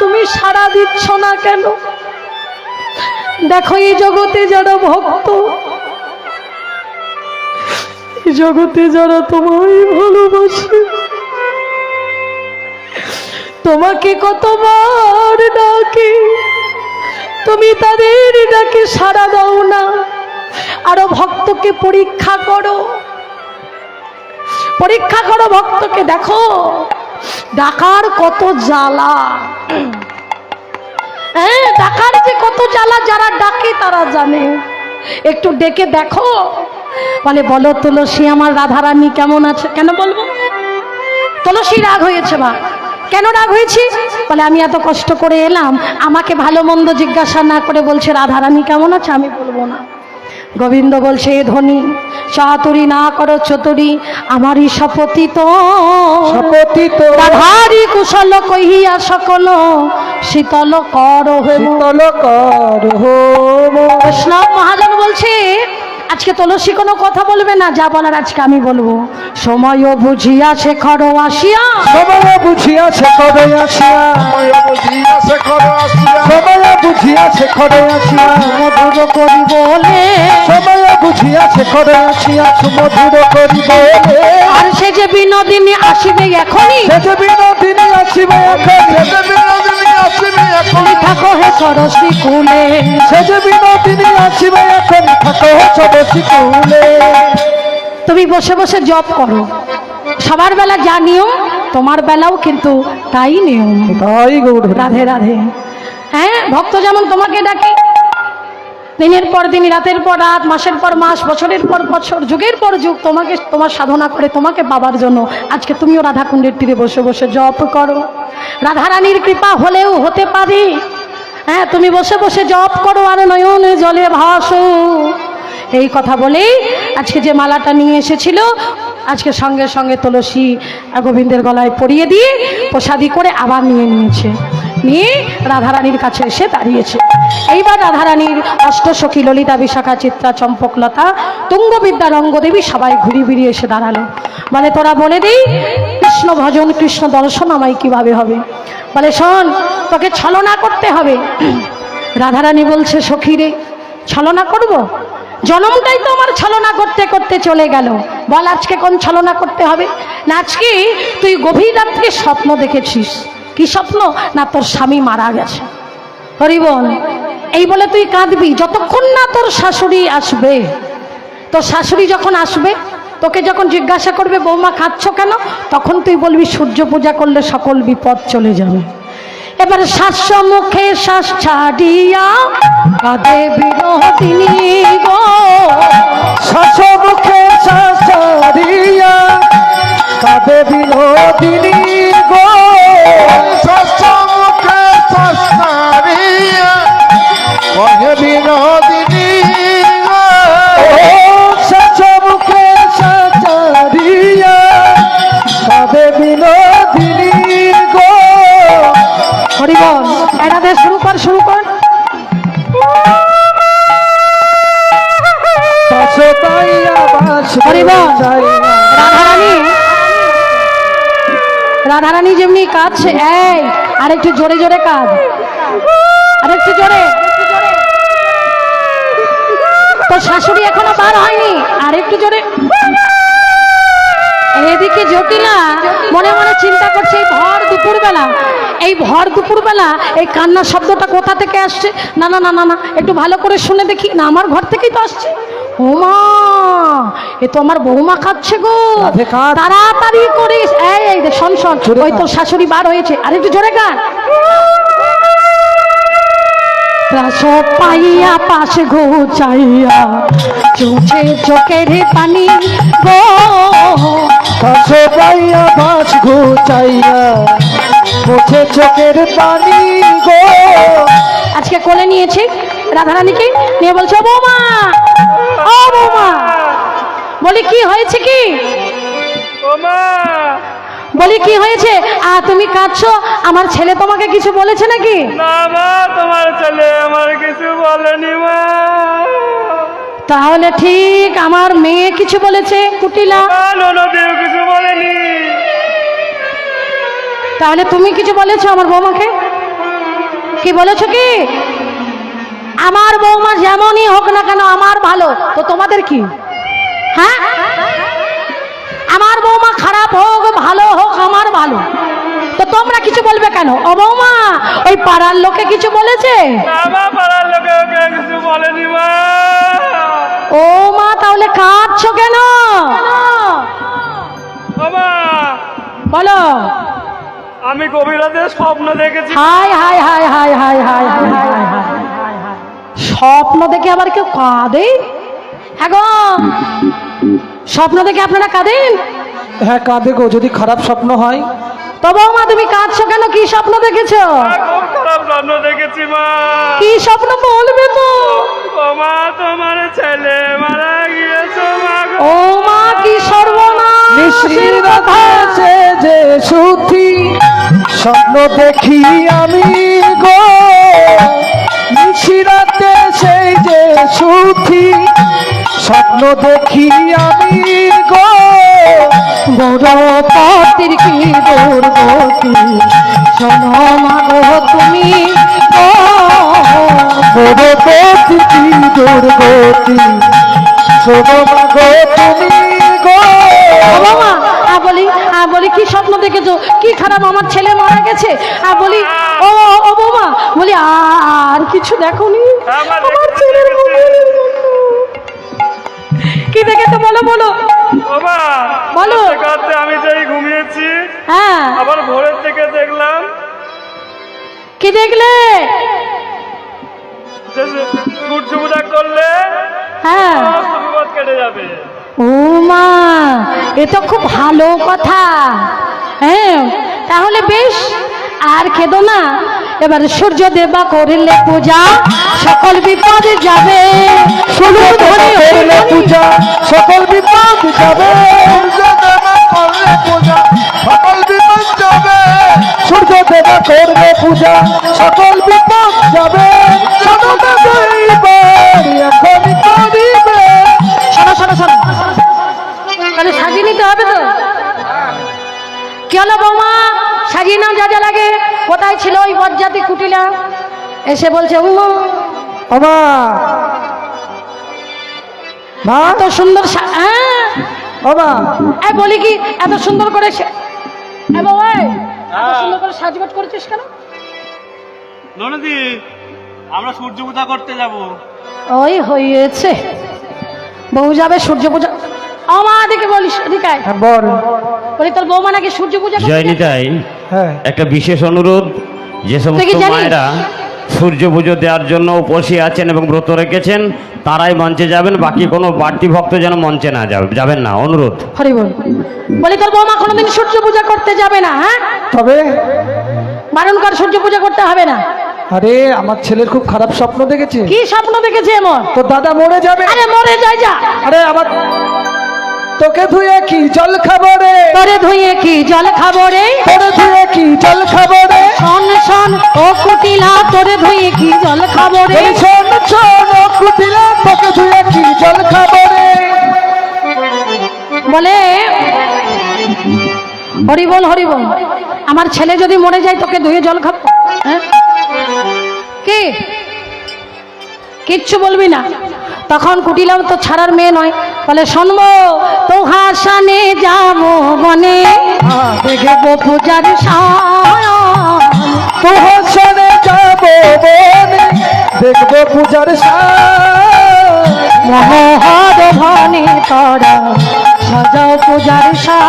তুমি সাড়া দিচ্ছ না কেন? দেখো এই জগতে যারা ভক্ত জগতে যারা তোমায় ভালোবাসে, তোমাকে কতবার ডাকে, তুমি তাদের ডাকে সাড়া দাও না। আরও ভক্তকে পরীক্ষা করো। পরীক্ষা করো, ভক্তকে দেখো। ডাকার কত জ্বালা। হ্যাঁ ডাকার যে কত জ্বালা যারা ডাকে তারা জানে। একটু ডেকে দেখো। বলে, বলো তুলসী, আমার রাধারানী কেমন আছে? কেন বলব? তুলসী রাগ হয়েছে মা। কেন রাগ হয়েছি? বলে, আমি এত কষ্ট করে এলাম। আমাকে ভালো মন্দ জিজ্ঞাসা না করে বলছে, রাধারানী কেমন আছে? আমি বলব না। গোবিন্দ বলছে এ ধনী চাতুরি না করো চতুরি আমারই শপথিত। তো রাধারি কুশল কহিয়া সকল শীতল কর শীতল কর হো বৈষ্ণব মহাজন বলছে আজকে তুলসী কোনো কথা বলবে না যা বলার আজকে আমি বলব। সময় বুঝিয়া শেখর আসিয়া। সময় বুঝিয়াছে কবে আসিয়া। সময় বুঝিয়া শেখর আসিয়া। মধুর করি বলে। সময় বুঝিয়াছে খরে আসিয়া। সুমধুর করি বলে। আর সে যে বিনোদিনী আসিবে এখনই। সে যে বিনোদিনী আসিবে এখন যেতে বিনোদিনী আসিবে এখন থাকো হে সরসী কুলে। সে যে বিনোদিনী আসিবে এখন থাকো সবসি কুলে। তুমি বসে বসে জব করো। সবার বেলা যা নিয়ম তোমার বেলাও কিন্তু তাই নিয়ম। তাই গৌর রাধে রাধে। হ্যাঁ ভক্ত যেমন তোমাকে ডাকে দিনের পর দিন রাতের পর রাত মাসের পর মাস বছরের পর বছর যুগের পর যুগ তোমাকে তোমার সাধনা করে তোমাকে পাবার জন্য আজকে তুমিও রাধাকুণ্ডের তীরে বসে বসে জপ করো। রাধারানীর কৃপা হলেও হতে পারে। হ্যাঁ তুমি বসে বসে জপ করো আর নয়ন জলে ভাসো। এই কথা বলেই আজকে যে মালাটা নিয়ে এসেছিল, আজকে সঙ্গে সঙ্গে তুলসী গোবিন্দের গলায় পরিয়ে দিয়ে প্রসাদি করে আবার নিয়ে নিয়েছে। নিয়ে রাধারানীর কাছে এসে দাঁড়িয়েছে। এইবার রাধারানীর অষ্টসখী ললিতা বিশাখা চিত্রা চম্পকলতা তুঙ্গবিদ্যা রঙ্গদেবী সবাই ঘুরি ঘুরি এসে দাঁড়াল। বলে, তোরা বলে দিই কৃষ্ণ ভজন, কৃষ্ণ দর্শন আমায় কীভাবে হবে? বলে, শোন, তোকে ছলনা করতে হবে। রাধারানী বলছে সখী রে ছলনা করব? জনমটাই তো আমার ছলনা করতে করতে চলে গেল। বল, আজকে কোন ছলনা করতে হবে? না, আজকে তুই গভীর রাত্রে স্বপ্ন দেখেছিস। কি স্বপ্ন? না, তোর স্বামী মারা গেছে। হরিবল এই বলে তুই কাঁদবি। যতক্ষণ না তোর শাশুড়ি আসবে, তোর শাশুড়ি যখন আসবে তোকে যখন জিজ্ঞাসা করবে, বৌমা খাচ্ছ কেন? তখন তুই বলবি, সূর্য পূজা করলে সকল বিপদ চলে যাবে। এবার শ্বাস মুখে শ্বাস ছাড়িয়া কাঁদে বিরোধিনী গো। শ্বাস মুখে শ্বাস কাঁদে রাধারানী যেমনি কাঁদছে, এই আর একটু জোরে জোরে কাঁদ। আর একটু জোরে। তোর শাশুড়ি এখনও বার হয়নি আর একটু জোরে। এদিকে জটিলা মনে মনে চিন্তা করছে, এই ভর দুপুরবেলা, এই ভর দুপুরবেলা এই কান্নার শব্দটা কোথা থেকে আসছে? না না না না না, একটু ভালো করে শুনে দেখি। না, আমার ঘর থেকেই তো আসছে। ওমা এ তো আমার বৌমা খাচ্ছে গো। তাড়াতাড়ি করিস। এই এই শোন শোন। ওই। তোর শাশুড়ি বার হয়েছে। আর একটু জোরে গান পাইয়া পাশে ঘুচাইয়া চুছে চোখের পানি গো। পাশে পাইয়া বাস ঘুচাইয়া মুছে চোখের পানি গো। আজকে কোলে নিয়েছে রাধারানীকে। নিয়ে বলছে "ও বৌমা ও বৌমা বলি কি হয়েছে কি? বলি কি হয়েছে? আ তুমি কাঁদছো? আমার ছেলে তোমাকে কিছু বলেছে নাকি? না মা তোমার ছেলে আমার কিছু বলেনি মা। তাহলে ঠিক আমার মেয়ে কিছু বলেছে কুটিলা? কিছু বলেনি। তাহলে তুমি কিছু বলেছ আমার বৌমাকে? কি বলেছ কি? আমার বৌমা যেমনই হোক না কেন আমার ভালো। তো তোমাদের কি? হ্যাঁ আমার বৌমা খারাপ হোক ভালো হোক আমার ভালো তো তোমরা কিছু বলবে কেন ও বৌমা ওই পাড়ার লোকে কিছু বলেছে পাড়ার লোকে কিছু বলেনি মা ও মা তাহলে কাঁদছো কেন বলো আমি গভীর রাতে স্বপ্ন দেখেছি হাই হাই হাই হাই হাই হাই হাই হাই হাই স্বপ্ন দেখে আবার কেউ কাঁদে হ্যাঁ স্বপ্ন দেখে আপনারা কাঁদেন? হ্যাঁ কাঁদে গো যদি খারাপ স্বপ্ন হয়। তো মা তুমি কাঁদছো কেন? কি স্বপ্ন দেখেছ? খারাপ স্বপ্ন দেখেছি মা। কি স্বপ্ন বলবে তো? ও মা তোমার ছেলে মারা গিয়েছে মা। ও মা কি সর্বনাশ। যে সুথি স্বপ্ন দেখি আমি গো। মিশ্রিরাতে সেই যে সুথি স্বপ্ন দেখি পতির কি দুর্গতি শোনো মা তুমি ও কি দুর্গতি শোনো মাগো তুমি গো। বাবা বলি আ বলি কি স্বপ্ন দেখেছ? কি খারাপ আমার ছেলে মারা গেছে? আ বলি ও ও বৌমা বলি আর কিছু দেখোনি? আমার ছেলের। কি দেখেছ বলো বলো। মা বলো। কাঁদতে আমি যেই ঘুমিয়েছি হ্যাঁ। আবার ভোরের থেকে দেখলাম কি দেখলে? সূর্য পূজা করলে হ্যাঁ। বিপদ কেটে যাবে। ও মা এ তো খুব ভালো কথা। হ্যাঁ তাহলে বেশ আর খেদো না। এবার সূর্য দেবা করলে পূজা সকল বিপদ যাবে। শুরু ধরে করলে পূজা সকল বিপদ যাবে। করলে পূজা সকল বিপদ যাবে। সূর্য দেবা পূজা সকল বিপদ যাবে। সততা দৈবার এখনই করিবে শোনো শোনো শোনো। তাহলে সাজিয়ে নিতে হবে তো? কি হলো বৌমা? সাজিয়ে নাও যা যা লাগে। কোথায় ছিল ওই বজ্জাতি কুটিলা? এসে বলছে মা এত সুন্দর সা- হ্যাঁ? আমা এই বলি কি এত সুন্দর করে সে- বাবা, এত সুন্দর করে সাজগোজ করেছিস কেন? ননদি আমরা সূর্য পূজা করতে যাব। ওই হয়েছে। বউ যাবে সূর্য পূজা আমার দিকে বলিস এদিকে হ্যাঁ বল। বলি তোর বৌমা নাকি সূর্য পূজা করতে যাবে? হ্যাঁ। একটা বিশেষ অনুরোধ যে সমস্ত মায়েরা সূর্য পুজো দেওয়ার জন্য উপসী আছেন এবং ব্রত রেখেছেন তারাই মঞ্চে যাবেন বাকি কোনো বাড়তি ভক্ত যেন মঞ্চে না যাবে যাবেন না। অনুরোধ। হরি বল। বলি তোর বৌমা কোনোদিন সূর্য পূজা করতে যাবে না হ্যাঁ? তবে? বারণ কর সূর্য পূজা করতে হবে না। আরে আমার ছেলের খুব খারাপ স্বপ্ন দেখেছে। কি স্বপ্ন দেখেছে এমন? তোর দাদা মরে যাবে। আরে মরে যায় যা। আরে আমার তোকে ধুয়ে কি জল খাব রে? তোরে ধুয়ে কি জল খাব রে? তোরে ধুয়ে কি জল খাব রে? শোন শোন ও কুটিলা তোরে ধুয়ে কি জল খাব রে? এই শোন শোন ও কুটিলা তোকে ধুয়ে কি জল খাব রে? বলে হরি বল হরি বল আমার ছেলে যদি মরে যায় তোকে ধুয়ে জল খাব। হ্যাঁ? কি? কিচ্ছু বলবি না। তখন কুটিলাম তো ছাড়ার মেয়ে নয়। বলে, শুনব তোহার সানে যাব মনে দেখব পূজার তোহার সানে যাব মনে দেখব পূজার মহর ভনে তরা সাজাও পূজার সা